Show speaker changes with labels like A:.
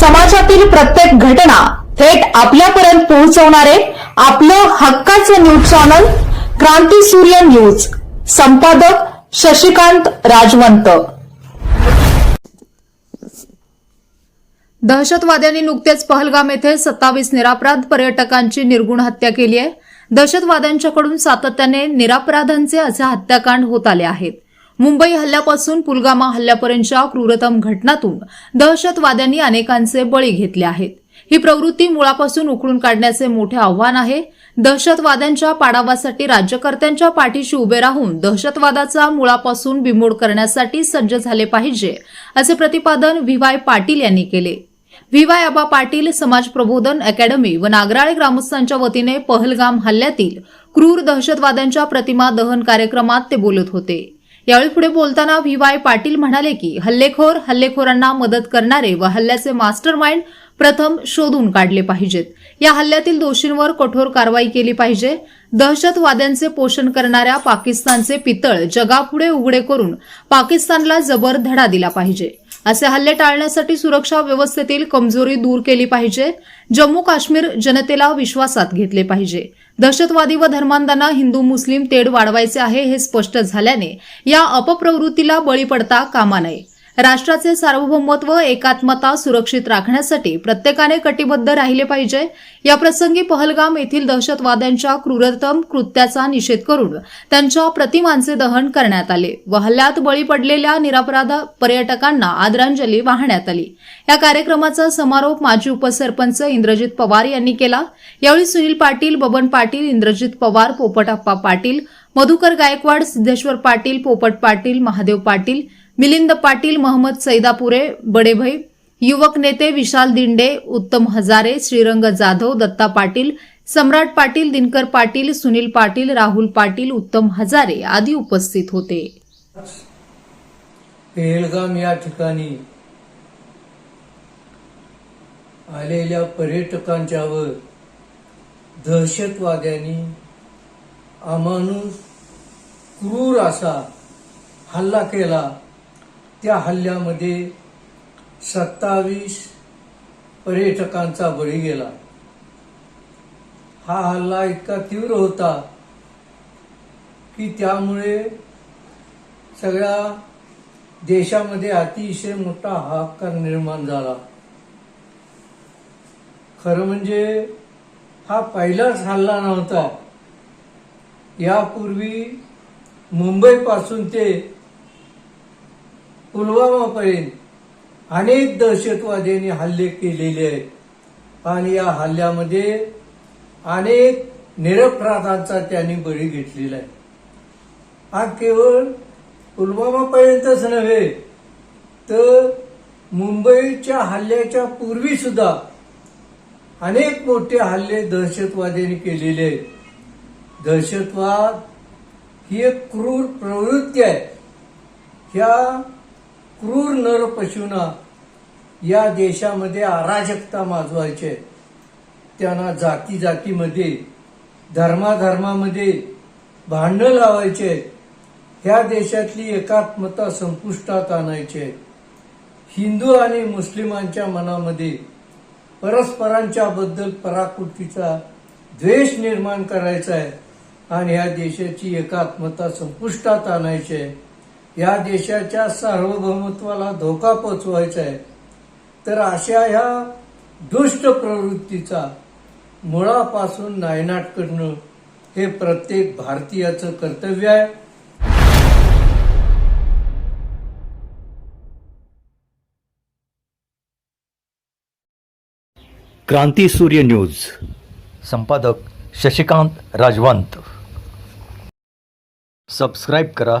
A: समाजातील प्रत्येक घटना थेट आपल्यापर्यंत पोहोचवणारे आपलं हक्काचं न्यूज चॅनल क्रांती सूर्य न्यूज. संपादक शशिकांत राजवंत.
B: दहशतवाद्यांनी नुकतेच पहलगाम येथे सत्तावीस निरापराध पर्यटकांची निर्गुण हत्या केली आहे. दहशतवाद्यांच्याकडून सातत्याने निरापराधांचे असे हत्याकांड होत आले आहेत. मुंबई हल्ल्यापासून पुलगामा हल्ल्यापर्यंतच्या क्रूरतम घटनातून दहशतवाद्यांनी अनेकांचे बळी घेतले आहेत. ही प्रवृत्ती मुळापासून उखडून काढण्याचे मोठे आव्हान आहे. दहशतवाद्यांच्या पाडावासाठी राज्यकर्त्यांच्या पाठीशी उभे राहून दहशतवादाचा मुळापासून बिमोड करण्यासाठी सज्ज झाले पाहिजे असे प्रतिपादन व्ही वाय पाटील यांनी केले. व्ही वाय आबा पाटील समाज प्रबोधन अकॅडमी व नागराळे ग्रामस्थांच्या वतीने पहलगाम हल्ल्यातील क्रूर दहशतवाद्यांच्या प्रतिमा दहन कार्यक्रमात ते बोलत होते. यावेळी पुढे बोलताना व्ही वाय पाटील म्हणाले की हल्लेखोर हल्लेखोरांना मदत करणारे व हल्ल्याचे मास्टर माइंड प्रथम शोधून काढले पाहिजेत. या हल्ल्यातील दोषींवर कठोर कारवाई केली पाहिजे. दहशतवाद्यांचे पोषण करणाऱ्या पाकिस्तानचे पितळ जगापुढे उघडे करून पाकिस्तानला जबर धडा दिला पाहिजे. असे हल्ले टाळण्यासाठी सुरक्षा व्यवस्थेतील कमजोरी दूर केली पाहिजे. जम्मू काश्मीर जनतेला विश्वासात घेतले पाहिजे. दहशतवादी व धर्मांधांना हिंदू मुस्लिम तेढ वाढवायचे आहे हे स्पष्ट झाल्याने या अपप्रवृत्तीला बळी पडता कामा नये. राष्ट्राचे सार्वभौमत्व एकात्मता सुरक्षित राखण्यासाठी प्रत्येकाने कटिबद्ध राहिले पाहिजे. या प्रसंगी पहलगाम येथील दहशतवाद्यांच्या क्रूरतम कृत्याचा निषेध करून त्यांच्या प्रतिमांचे दहन करण्यात आले. व हल्ल्यात बळी पडलेल्या निरापराध पर्यटकांना आदरांजली वाहण्यात आली. या कार्यक्रमाचा समारोप माजी उपसरपंच इंद्रजित पवार यांनी केला. यावेळी सुनील पाटील बबन पाटील इंद्रजित पवार पोपटप्पा पाटील मधुकर गायकवाड सिद्धेश्वर पाटील पोपट पाटील महादेव पाटील मिलिंद पाटील महम्मद सैदापुरे बडेभाई युवक नेते विशाल दिंडे उत्तम हजारे श्रीरंग जाधव दत्ता पाटील सम्राट पाटील दिनकर पाटील सुनील पाटील राहुल पाटील उत्तम हजारे आदी उपस्थित होते.
C: पेहलगाम या ठिकाणी आलेल्या पर्यटकांच्यावर दहशतवाद्यांनी अमानुष क्रूर असा हल्ला केला. त्या हल्ल्यामध्ये सत्तावीस पर्यटकांचा बळी गेला. हा हल्ला इतका तीव्र होता की त्यामुळे सगळ्या देशामध्ये अतिशय मोठा हाकार निर्माण झाला. खरं म्हणजे हा पहिलाच हल्ला नव्हता. यापूर्वी मुंबईपासून ते पुलवामापर्यंत अनेक दहशतवाद्यांनी हल्ले केलेले आहेत. आणि या हल्ल्यामध्ये अनेक निरपराधांचा त्यांनी बळी घेतलेला आहे. हा केवळ पुलवामापर्यंतच नव्हे तर मुंबईच्या हल्ल्याच्या पूर्वी सुद्धा अनेक मोठे हल्ले दहशतवाद्यांनी केलेले आहेत. दहशतवाद ही एक क्रूर प्रवृत्ती आहे. ह्या क्रूर नर पशूंना या देशामध्ये अराजकता माजवायचे. त्यांना जाती जातीमध्ये धर्माधर्मामध्ये भांडण लावायचे. ह्या देशातली एकात्मता संपुष्टात आणायचे. हिंदू आणि मुस्लिमांच्या मनामध्ये परस्परांच्या बद्दल पराकृतीचा द्वेष निर्माण करायचा आहे आणि ह्या देशाची एकात्मता संपुष्टात आणायची. आहे या देशाच्या सार्वभौमत्वाला धोका पोचवायचा आहे. तर अशा ह्या दुष्ट प्रवृत्तीचा मुळापासून नायनाट करणं हे प्रत्येक भारतीयाचं कर्तव्य आहे.
D: क्रांती सूर्य न्यूज. संपादक शशिकांत राजवंत. सबस्क्राईब करा.